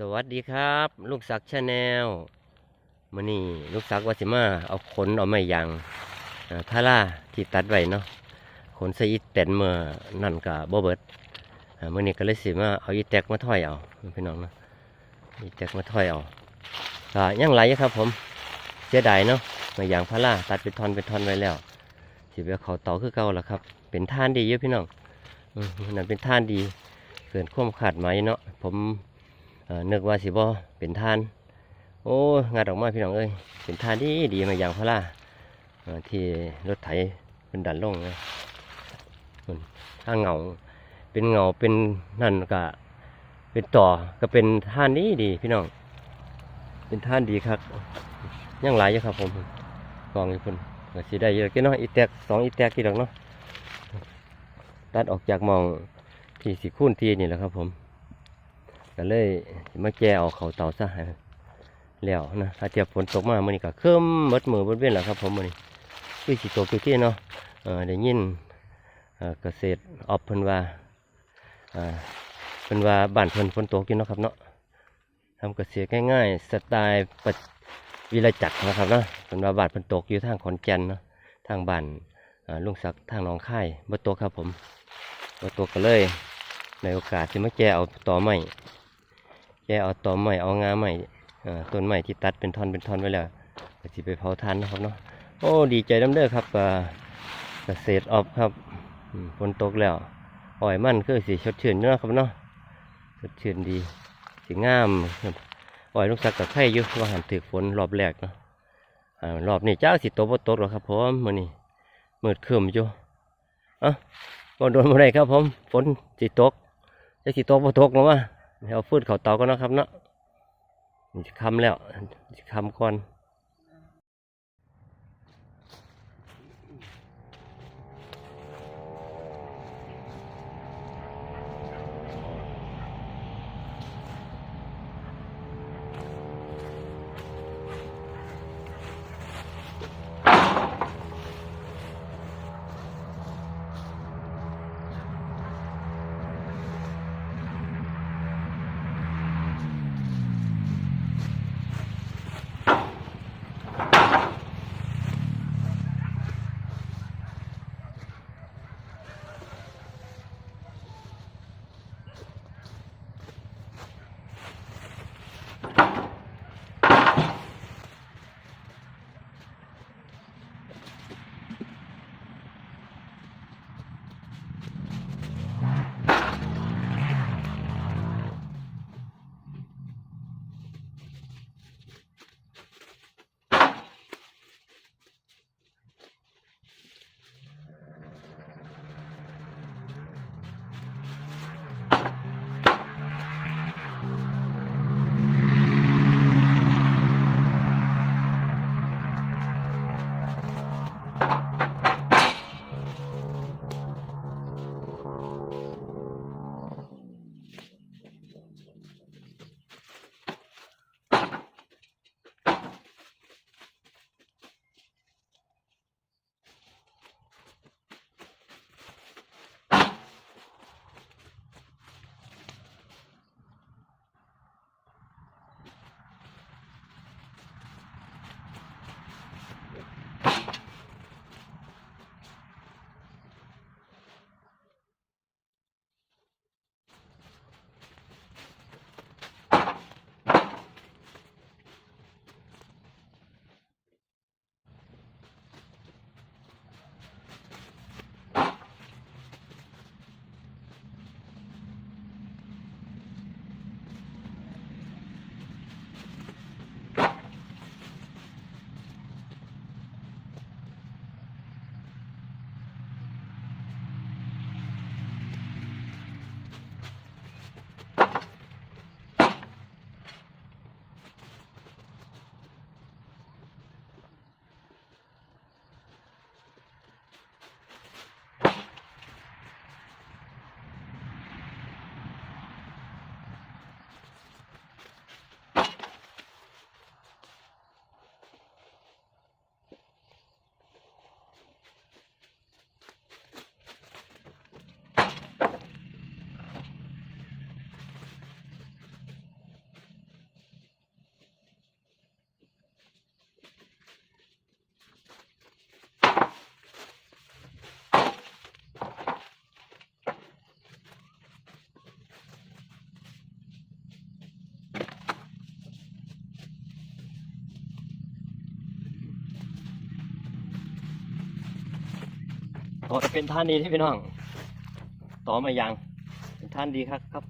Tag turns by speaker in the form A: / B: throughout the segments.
A: สวัสดีครับ ลูกศักชาแนลมื่อนี้ลูกศักวาสิมาเอาขนเอาไม้ยางพาราที่ตัดไว้เนาะขนใส่อีแตนเมื่อนั่นกับโบเบิดอ่ามื่อนี้ก็เลยสิมาเอาอีแตกมาถอยเอาพี่น้องเนาะอีแตกมาถอยเอาก็ยังไหลอยู่ครับผมเสียดายเนาะไม้ยางพาราตัดเป็นท่อนเป็นท่อนไว้แล้วสิไปเอเขาต่าคือเก่าแล้วครับ เป็นท่านดีเยอะพี่น้องอนั่นเป็นท่านดีเกินความขาดไหมายเนาะผม นึกว่าสิบ่เป็นทาน โอ้ยงานออกมาพี่น้องเอ้ยเป็นทานที่ดีมาอย่างพระล่าที่รถไถเป็นดันลงนะส่วนถ้าเหงาเป็นเหงาเป็นนั่นก็เป็นต่อก็เป็นท่านนี้ดีพี่น้อง เป็นท่านดีครับยังหลายอยู่ครับผมกองอยู่คนก็สิได้เยอะกี่เนาะอีแตกสองอีแตกกี่ดอกเนาะตัดออกจากมองที่สิคูนทีนี่แหละครับผม ก็เลยมาแก้เอาเขาเตาซะแล้วนะถ้าเทียบฝนตกมาเมื่อนี้ก็เคลื่อมมดมือบดเว้นแหละครับผมมื่อนี้คือสิตกอยู่ที่เนาะเออได้ยินเอ่อเกษตรออบเพิ่นว่าเพิ่นว่าบ้านเพิ่นฝนตกอยู่เนาะครับเนาะทำเกษตรง่ายๆสไตล์ปัจวิรจักรนะครับเนาะเพิ่นว่าบ้านเพิ่นตกอยู่ทางขอนแก่นเนาะทางบ้านลุงศักดิ์ทางหนองค่ายบ่ตกครับผมบ่ตกก็เลยในโอกาสที่มาแก้เอาต่อไม้ แกเอาตอไม้เอางาไม้เอ่อต้นไม้ที่ตัดเป็นท่อนเป็นท่อนไว้แล้วสิไปเผาทานนะครับเนาะโอ้ดีใจน้ำเด้อครับเกษตรออฟครับฝนตกแล้วอ้อยมันคือสีชดชื่นเนาะครับเนาะชดชื่นดีสีงามอ้อยลูกสักกับไข่อยู่ว่าหันถือฝนรอบแรกเนาะอ่ารอบนี้เจ้าสิตบ่ตกหรอครับผมมื้อนี้มืดครึ้มอยู่อะบ่โดนบ่ได้ครับผมฝนสิตกจะสิตกบ่ตกหรอวะ เอาฟืดเขาเตาก็นะครับเนาะคำแล้วคำก่อน ต่อจะเป็นท่านดีที่พี่น้อง ต่อมายังเป็นท่านดีครับครับ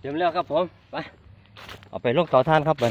A: เตรียมแล้วครับผม ไป เอาไปลงเตาท่านครับไป